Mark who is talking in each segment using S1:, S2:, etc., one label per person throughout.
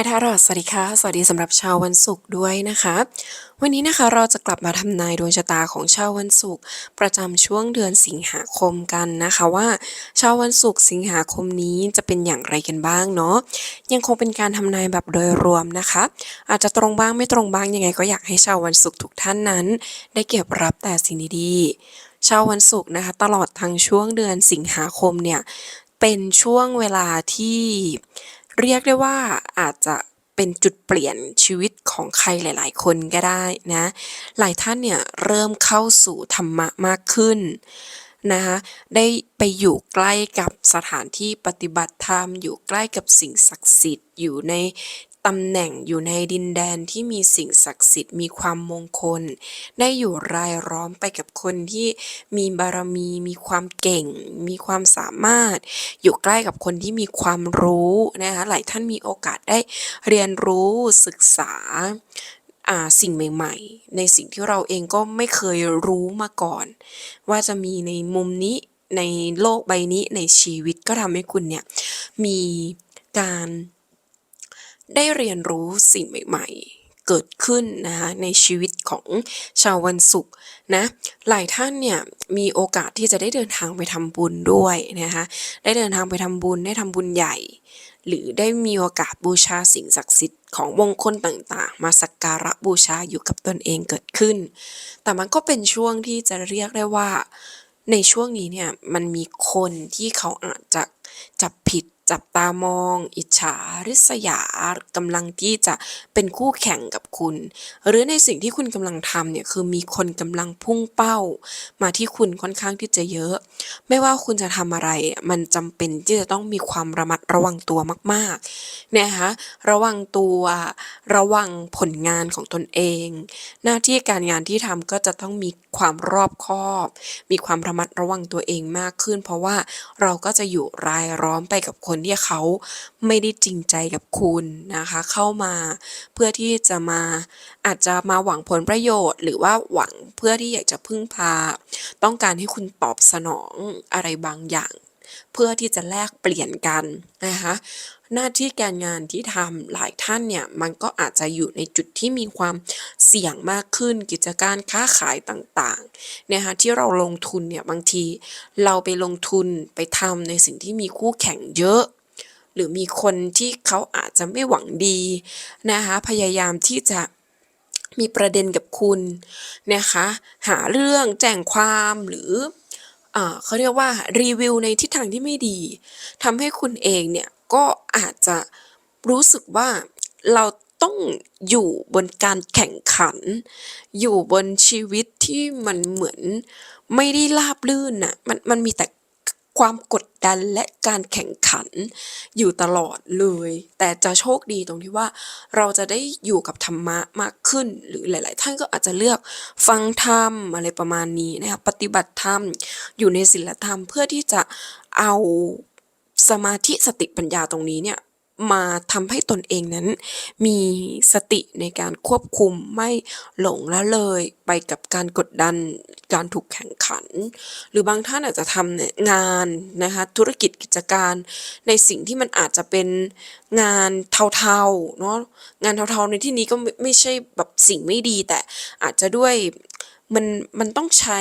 S1: Hi ทารอสสวัสดีค่ะ สวัสดีสำหรับชาววันศุกร์ด้วยนะคะ วันนี้นะคะเราจะกลับมาทำนายดวงชะตาของชาววันศุกร์ประจำช่วงเดือนสิงหาคมกันนะคะว่าชาววันศุกร์สิงหาคมนี้จะเป็นอย่างไรกันบ้างเนาะยังคงเป็นการทำนายแบบโดยรวมนะคะ อาจจะตรงบ้างไม่ตรงบ้างยังไงก็อยากให้ชาววันศุกร์ทุกท่านนั้น ได้เก็บรับแต่สิ่งดีๆชาววันศุกร์นะคะตลอดทั้งช่วงเดือนสิงหาคมเนี่ยเป็นช่วงเวลาที่ เรียกได้ว่าอาจจะเป็นจุดเปลี่ยนชีวิตของใครหลาย ๆ คนก็ได้นะ หลายท่านเนี่ยเริ่มเข้าสู่ธรรมะมากขึ้นนะคะได้ไปอยู่ใกล้กับสถานที่ปฏิบัติธรรม อยู่ใกล้กับสิ่งศักดิ์สิทธิ์ อยู่ใน ตำแหน่งอยู่ในดินแดนที่มีสิ่งศักดิ์สิทธิ์มีความมงคล ได้อยู่รายล้อมไปกับคนที่มีบารมี มีความเก่ง มีความสามารถ อยู่ใกล้กับคนที่มีความรู้นะคะหลายท่านมีโอกาสได้เรียนรู้ศึกษาอ่าสิ่งใหม่ๆ ในสิ่งที่เราเองก็ไม่เคยรู้มาก่อน ว่าจะมีในมุมนี้ในโลกใบนี้ในชีวิตก็ทำให้คุณเนี่ยมีการ ได้เรียนรู้สิ่งใหม่ ๆ เกิดขึ้นนะคะในชีวิตของชาววันศุกร์นะหลายท่านเนี่ยมีโอกาสที่จะได้เดินทางไปทำบุญด้วยนะคะได้เดินทางไปทำบุญได้ทำบุญใหญ่ หรือได้มีโอกาสบูชาสิ่งศักดิ์สิทธิ์ของมงคลต่างๆ มาสักการะบูชาอยู่กับตนเองเกิดขึ้น แต่มันก็เป็นช่วงที่จะเรียกได้ว่าในช่วงนี้เนี่ยมันมีคนที่เขาอาจจะจับผิด จับตามอง อิจฉา ริษยากำลังที่จะเป็นคู่แข่งกับคุณ หรือในสิ่งที่คุณกำลังทำเนี่ยคือมีคนกำลังพุ่งเป้า มาที่คุณค่อนข้างที่จะเยอะ ไม่ว่าคุณจะทำอะไร มันจำเป็นที่จะต้องมีความระมัดระวังตัวมากๆนะคะระวังตัวระวังผลงานของตนเอง หน้าที่การงานที่ทำก็จะต้องมีความรอบคอบ มีความระมัดระวังตัวเองมากขึ้น เพราะว่าเราก็จะอยู่รายล้อมไปกับคนที่เขาไม่ได้จริงใจกับคุณนะคะ เข้ามาเพื่อที่จะมาอาจจะมาหวังผลประโยชน์ หรือว่าหวังเพื่อที่อยากจะพึ่งพา ต้องการให้คุณตอบสนองอะไรบางอย่าง เพื่อที่จะแลกเปลี่ยนกันนะคะ หน้าที่การงานที่ทำหลายท่านเนี่ยมันก็อาจจะอยู่ในจุดที่มีความเสี่ยงมากขึ้น กิจการค้าขายต่างๆนะคะที่เราลงทุนเนี่ยบางทีเราไปลงทุนไปทำในสิ่งที่มีคู่แข่งเยอะหรือมีคนที่เขาอาจจะไม่หวังดีนะคะพยายามที่จะมีประเด็นกับคุณนะคะหาเรื่องแจ้งความหรือ เขาเรียกว่ารีวิวในทิศทางที่ไม่ดีทำให้คุณเองเนี่ยก็อาจจะรู้สึกว่าเราต้องอยู่บนการแข่งขัน อยู่บนชีวิตที่มันเหมือนไม่ได้ราบลื่นน่ะมันมันมีแต่ ความกดดันและการแข่งขันอยู่ตลอดเลย แต่จะโชคดีตรงที่ว่า เราจะได้อยู่กับธรรมะมากขึ้น หรือหลาย ๆ ท่านก็อาจจะเลือกฟังธรรมอะไรประมาณนี้นะคะปฏิบัติธรรมอยู่ในศีลธรรมเพื่อที่จะเอาสมาธิสติปัญญาตรงนี้เนี่ย มาทำให้ตนเองนั้น มีสติในการควบคุมไม่หลงละเลยไปกับการกดดันการถูกแข่งขัน หรือบางท่านอาจจะทำงานนะคะธุรกิจกิจการในสิ่งที่มันอาจจะเป็นงานเทาๆเนาะงานเทาๆในที่นี้ก็ไม่ไม่ใช่แบบสิ่งไม่ดี แต่อาจจะด้วยมันมันต้องใช้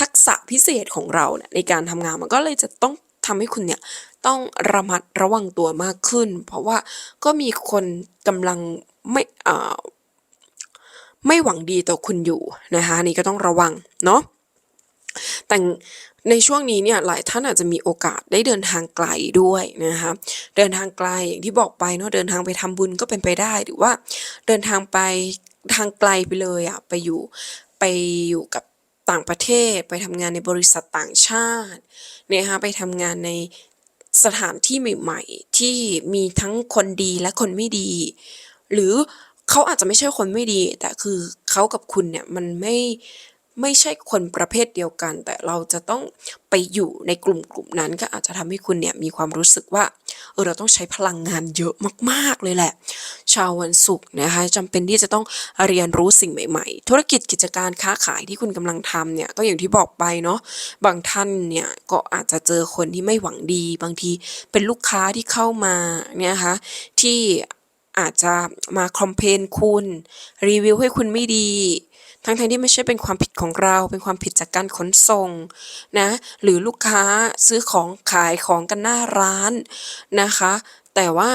S1: ทักษะพิเศษของเราเนี่ยในการทำงานมันก็เลยจะต้องทำให้คุณเนี่ย ต้องระมัดระวังตัวมากขึ้น เพราะว่าก็มีคนกำลังไม่ไม่หวังดีต่อคุณอยู่นะคะนี่ก็ต้องระวังเนาะแต่ในช่วงนี้เนี่ยหลายท่านอาจจะมีโอกาสได้เดินทางไกลด้วยนะคะเดินทางไกลอย่างที่บอกไปเนาะเดินทางไปทำบุญก็เป็นไปได้หรือว่า เดินทางไปทางไกลไปเลยอะไปอยู่ไปอยู่กับต่างประเทศ ไปทำงานในบริษัทต่างชาติเนี่ยคะไปทำงานใน สถานที่ใหม่ๆ ที่มีทั้งคนดีและคนไม่ดี หรือเขาอาจจะไม่ใช่คนไม่ดี แต่คือเขากับคุณเนี่ยมันไม่ ไม่ใช่คนประเภทเดียวกัน แต่เราจะต้องไปอยู่ในกลุ่มกลุ่มนั้น ก็อาจจะทำให้คุณเนี่ยมีความรู้สึกว่าเออเราต้องใช้พลังงานเยอะมากๆเลยแหละ ชาววันศุกร์นะคะจำเป็นที่จะต้องเรียนรู้สิ่งใหม่ ๆ ธุรกิจกิจการค้าขายที่คุณกำลังทำเนี่ยก็อย่างที่บอกไปเนาะบางท่านเนี่ยก็อาจจะเจอคนที่ไม่หวังดี บางทีเป็นลูกค้าที่เข้ามาเนี่ยนะคะที่อาจจะมาคอมเพลนคุณ รีวิวให้คุณไม่ดี ทั้งๆที่ไม่ใช่เป็นความผิดของเรา เป็นความผิดจากการขนส่งนะหรือลูกค้าซื้อของขายของกันหน้าร้านนะคะ แต่ว่า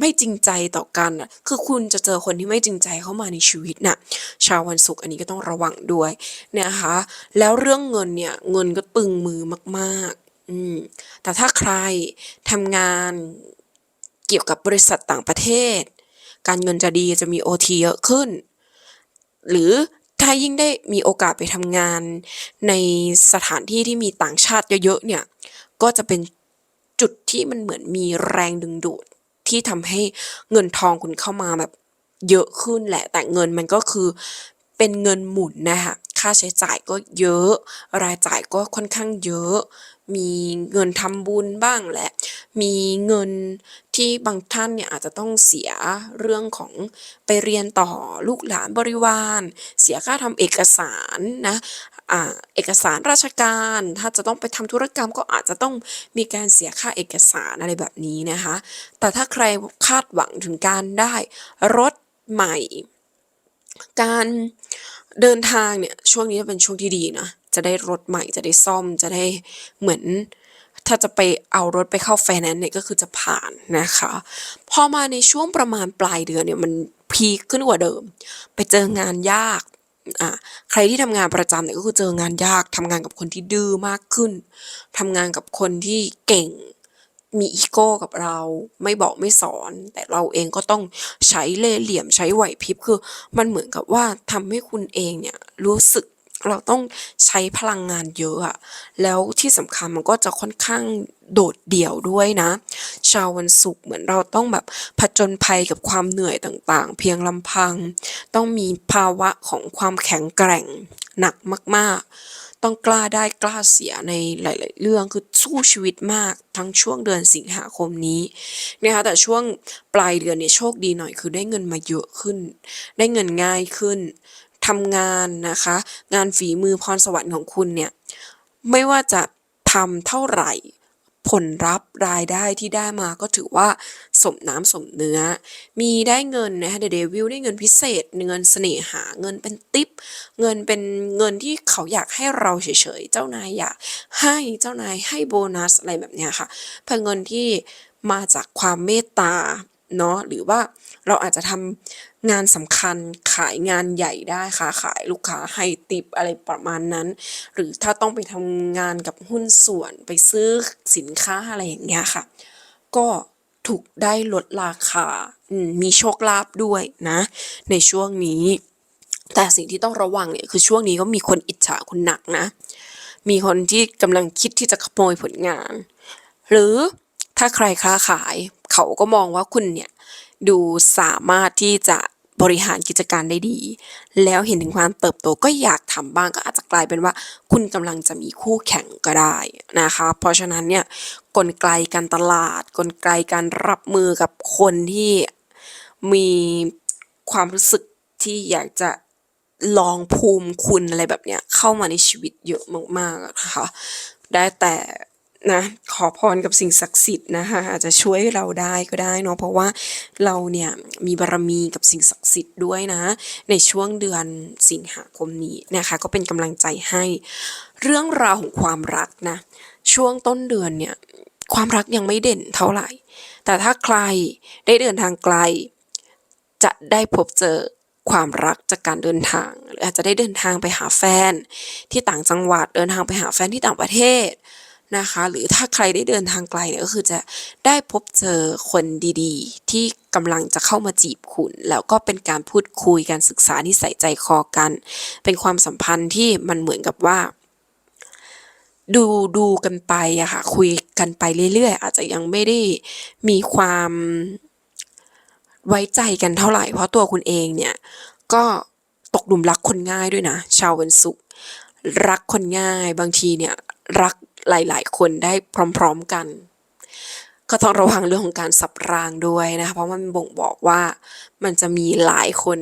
S1: ไม่จริงใจต่อกันคือคุณจะเจอคนที่ไม่จริงใจเข้ามาในชีวิตน่ะชาววันศุกร์อันนี้ก็ต้องระวังด้วยนะคะ แล้วเรื่องเงินเนี่ยเงินก็ตึงมือมากๆอืมแต่ถ้าใครทำงานเกี่ยวกับบริษัทต่างประเทศ การเงินจะดีจะมีโอทีเยอะขึ้น หรือ ถ้ายิ่งได้มีโอกาสไปทำงาน ในสถานที่ที่มีต่างชาติเยอะๆเนี่ย ก็จะเป็นจุดที่มันเหมือนมีแรงดึงดูด ที่ทำให้เงินทองคุณเข้ามาแบบเยอะขึ้นแหละ แต่เงินมันก็คือ เป็นเงินหมุนนะคะค่าใช้จ่ายก็เยอะ รายจ่ายก็ค่อนข้างเยอะ มีเงินทำบุญบ้างแหละ มีเงินที่บางท่านเนี่ยอาจจะต้องเสียเรื่องของไปเรียนต่อลูกหลานบริวาร เสียค่าทำเอกสารนะเอกสารราชการ ถ้าจะต้องไปทำธุรกรรมก็อาจจะต้องมีการเสียค่าเอกสารอะไรแบบนี้นะคะ แต่ถ้าใครคาดหวังถึงการได้รถใหม่ การ เดินทางเนี่ยช่วงนี้จะเป็นช่วงที่ดีนะจะได้รถใหม่จะได้ซ่อมจะได้เหมือน ถ้าจะไปเอารถไปเข้าไฟแนนซ์เนี่ยก็คือจะผ่านนะคะ พอมาในช่วงประมาณปลายเดือนเนี่ยมันพีคขึ้นกว่าเดิม ไปเจองานยากอ่าใครที่ทำงานประจำเนี่ยก็คือเจองานยากทำงานกับคนที่ดื้อมากขึ้นทำงานกับคนที่เก่ง มีอีโก้กับเราไม่บอกไม่สอน แต่เราเองก็ต้องใช้เล่ห์เหลี่ยมใช้ไหวพริบคือ มันเหมือนกับว่าทำให้คุณเองเนี่ยรู้สึกเราต้องใช้พลังงานเยอะอะแล้วที่สำคัญมันก็จะค่อนข้างโดดเดี่ยวด้วยนะ ชาววันศุกร์เหมือนเราต้องแบบผจญภัยกับความเหนื่อยต่างๆ เพียงลำพัง ต้องมีภาวะของความแข็งแกร่งหนักมากๆ ต้องกล้าได้กล้าเสียในหลาย ๆ เรื่องคือสู้ชีวิตมากทั้งช่วงเดือนสิงหาคมนี้นะคะแต่ช่วงปลายเดือนเนี่ยโชคดีหน่อยคือได้เงินมาเยอะขึ้น ได้เงินง่ายขึ้นทำงานนะคะ งานฝีมือพรสวรรค์ของคุณเนี่ยไม่ว่าจะทำเท่าไหร่ ผลรับรายได้ที่ได้มาก็ถือว่าสมน้ำสมเนื้อ มีได้เงินนะคะเดเวลพได้เงินพิเศษ เงินเสน่หา เงินเป็นติป เงินเป็นเงินที่เขาอยากให้เราเฉยๆ เจ้านายอยากให้เจ้านายให้โบนัสอะไรแบบเนี้ยค่ะ เพื่อเงินที่มาจากความเมตตา เนาะหรือว่าเราอาจจะทำงานสำคัญขายงานใหญ่ได้ค้าขายลูกค้าให้ทิปอะไรประมาณนั้น หรือถ้าต้องไปทำงานกับหุ้นส่วนไปซื้อสินค้าอะไรอย่างเงี้ยค่ะ ก็ถูกได้ลดราคามมีโชคลาภด้วยนะ ในช่วงนี้ แต่สิ่งที่ต้องระวังเนี่ยคือช่วงนี้ก็มีคนอิจฉาคุณหนักนะ มีคนที่กำลังคิดที่จะขโมยผลงาน หรือถ้าใครค้าขาย เขาก็มองว่าคุณเนี่ยดูสามารถที่จะบริหารกิจการได้ดี แล้วเห็นถึงความเติบโตก็อยากทำบ้างก็อาจจะกลายเป็นว่า คุณกำลังจะมีคู่แข่งก็ได้นะคะ เพราะฉะนั้นเนี่ยกลไกการตลาด กลไกการรับมือกับคนที่มีความรู้สึกที่อยากจะลองภูมิคุณอะไรแบบเนี้ยเข้ามาในชีวิตเยอะมากๆนะคะ ได้แต่ นะขอพรกับสิ่งศักดิ์สิทธิ์นะคะอาจจะช่วยเราได้ก็ได้เนาะเพราะว่าเราเนี่ยมีบารมีกับสิ่งศักดิ์สิทธิ์ด้วยนะ ในช่วงเดือนสิงหาคมนี้นะคะ ก็เป็นกำลังใจให้ เรื่องราวของความรักนะช่วงต้นเดือนเนี่ยความรักยังไม่เด่นเท่าไหร่ แต่ถ้าใครได้เดินทางไกล จะได้พบเจอความรักจากการเดินทาง หรืออาจจะได้เดินทางไปหาแฟน ที่ต่างจังหวัดเดินทางไปหาแฟนที่ต่างประเทศ นะคะ หรือถ้าใครได้เดินทางไกลเนี่ยก็คือจะได้พบเจอคนดีๆ ที่กำลังจะเข้ามาจีบคุณ แล้วก็เป็นการพูดคุยการศึกษานิสัยใจคอกัน เป็นความสัมพันธ์ที่มันเหมือนกับว่า ดูดูกันไปอะค่ะคุยกันไปเรื่อยๆ อาจจะยังไม่ได้มีความไว้ใจกันเท่าไหร่ เพราะตัวคุณเองเนี่ยก็ตกหลุมรักคนง่ายด้วยนะ ชาววันศุกร์รักคนง่ายบางทีเนี่ยรัก หลาย ๆ คนได้พร้อม ๆ กัน ก็ต้องระวังเรื่องของการสับรางด้วยนะคะเพราะมันบ่งบอกว่ามันจะมีหลายคน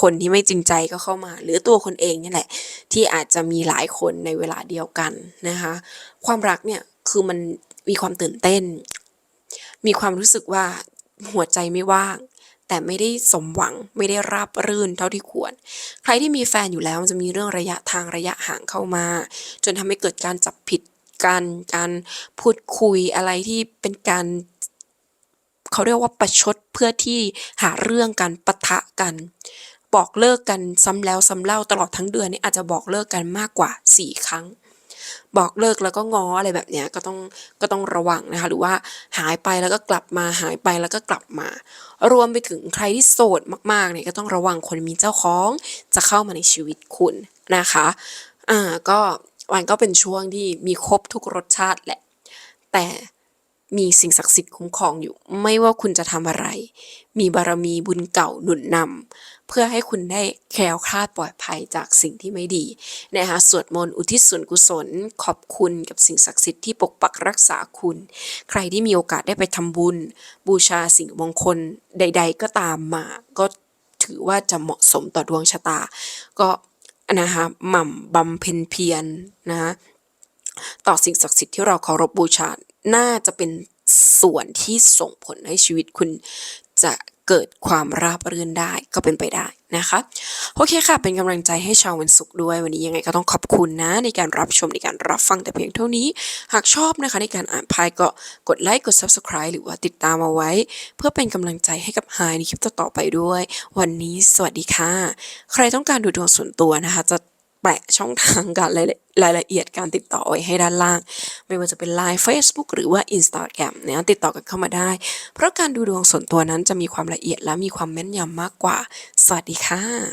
S1: คนที่ไม่จริงใจก็เข้ามา หรือตัวคุณเองนี่แหละ ที่อาจจะมีหลายคนในเวลาเดียวกันนะคะความรักเนี่ยคือมันมีความตื่นเต้น มีความรู้สึกว่าหัวใจไม่ว่าง แต่ไม่ได้สมหวังไม่ได้ราบรื่นเท่าที่ควร ใครที่มีแฟนอยู่แล้วมันจะมีเรื่องระยะทางระยะห่างเข้ามา จนทำให้เกิดการจับผิด กัน การพูดคุยอะไรที่เป็นการเขาเรียกว่าประชดเพื่อที่หาเรื่องกันปะทะกัน บอกเลิกกันซ้ำแล้วซ้ำเล่าตลอดทั้งเดือนนี้อาจจะบอกเลิกกันมากกว่า 4 ครั้ง บอกเลิกแล้วก็ง้ออะไรแบบเนี้ยก็ต้องก็ต้องระวังนะคะหรือว่าหายไปแล้วก็กลับมาหายไปแล้วก็กลับมา รวมไปถึงใครที่โสดมากๆเนี่ยก็ต้องระวังคนมีเจ้าของจะเข้ามาในชีวิตคุณนะคะอ่าก็ มันก็เป็นช่วงที่มีครบทุกรสชาติแหละ แต่มีสิ่งศักดิ์สิทธิ์คุ้มครองอยู่ ไม่ว่าคุณจะทำอะไร มีบารมีบุญเก่าหนุนนำเพื่อให้คุณได้แคล้วคลาดปลอดภัยจากสิ่งที่ไม่ดีนะคะสวดมนต์อุทิศส่วนกุศล ขอบคุณกับสิ่งศักดิ์สิทธิ์ที่ปกปักรักษาคุณ ใครที่มีโอกาสได้ไปทำบุญ บูชาสิ่งมงคลใด ๆ ก็ตามมา ก็ถือว่าจะเหมาะสมต่อดวงชะตา ก็ นะคะหม่ำบำเพ็ญเพียรนะคะต่อสิ่งศักดิ์สิทธิ์ที่เราเคารพบูชา น่าจะเป็นส่วนที่ส่งผลให้ชีวิตคุณจะ เกิดความราบรื่นได้ก็เป็นไปได้นะคะโอเคค่ะ เป็นกำลังใจให้ชาววันศุกร์ด้วย วันนี้ยังไงก็ต้องขอบคุณนะ ในการรับชมในการรับฟังแต่เพียงเท่านี้ หากชอบนะคะในการอ่านพายก็กดไลค์กด subscribe หรือว่าติดตามเอาไว้ เพื่อเป็นกำลังใจให้กับไฮในคลิปต่อๆไปด้วย วันนี้สวัสดีค่ะ ใครต้องการดูดวงส่วนตัวนะคะจะ แปะช่องทางการรายละรายละเอียดการติดต่อไว้ให้ด้านล่าง ไม่ว่าจะเป็น Line Facebook หรือว่า Instagram เนี่ยติดต่อกันเข้ามาได้ เพราะการดูดวงส่วนตัวนั้นจะมีความละเอียดและมีความแม่นยำมากกว่า สวัสดีค่ะ